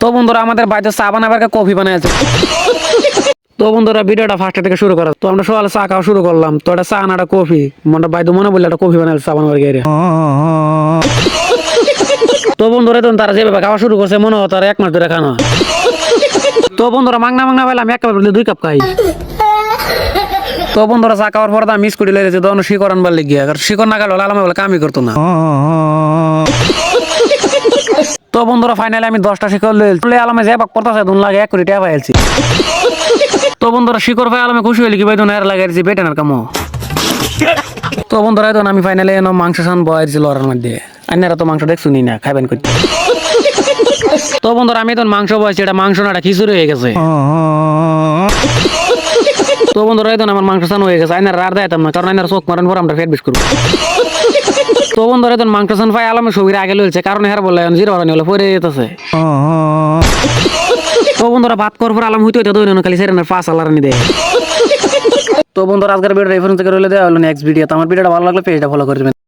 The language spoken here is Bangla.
তো বন্ধুরা, আমাদের বাড়িতে চা বানাবার কফি বানাইছে। তো বন্ধুরা, ভিডিওটা ফার্স্টে থেকে শুরু করা। তো আমরা সকালে চা খাওয়া শুরু করলাম। তো একটা চা না একটা কফি। মনটা বাইদু মনে বললে একটা কফি বানাইছে চা বানাবার গিয়ে তো বন্ধুরা তখন তারা যেভাবে খাওয়া শুরু করছে, মনে হয় তারা এক মাস ধরে খানা তো বন্ধুরা, মাংনা মাংনা পাইলাম এক কাপ দুই কাপ খাই। তো বন্ধুরা, চা খাওয়ার পর আমি মিস করে লেগেছে তখন শিকর আনবার লেগে আর শিকর না গেল আলামে বলে কামই করতো না। তো বন্ধুরা ফাইনালি আমি দশটা শিকড় লইলে আলামে যে বাক পড়তাছে দুন লাগে, এক কোটি টাকা পাইছি তো বন্ধুরা, শিকড় পাই আলামে খুশি হইলি কি ভাই, দুন এর লাগাইছি বেটেনার কামো। তো বন্ধুরা এখন আমি ফাইনালি এনো মাংস সান বয়াইছি লড়ার মধ্যে। আইনারা তো মাংস দেখছুনি না খাইবেন করতে তো বন্ধুরা, আমি এখন মাংস বয়ছি, এটা মাংস না, এটা খিচুড়ি হয়ে গেছে। তো বন্ধুরা এখন আমার মাংস সান হয়ে গেছে আইনার আর দেখাতাম না, কারণ আইনার চোখ মারেন পর আমরা ফেট বিশ করব। তো বন্ধুরা এখন মাংস ভাই ছবির আগে লইছে কারণ হের বলে জিরো বানানি হলে পরে যেতেছে। তো বন্ধুরা, ভাত করার পর আলম হইতে হইতে দৈন খালি সেরেনের পাঁচ আলারানি দেয় তো বন্ধুরা, আজকের ভিডিও রেফারেন্স করে রইলে দেওয়া হলো নেক্সট ভিডিও তো। আমার ভিডিওটা ভালো লাগলে পেজটা ফলো করে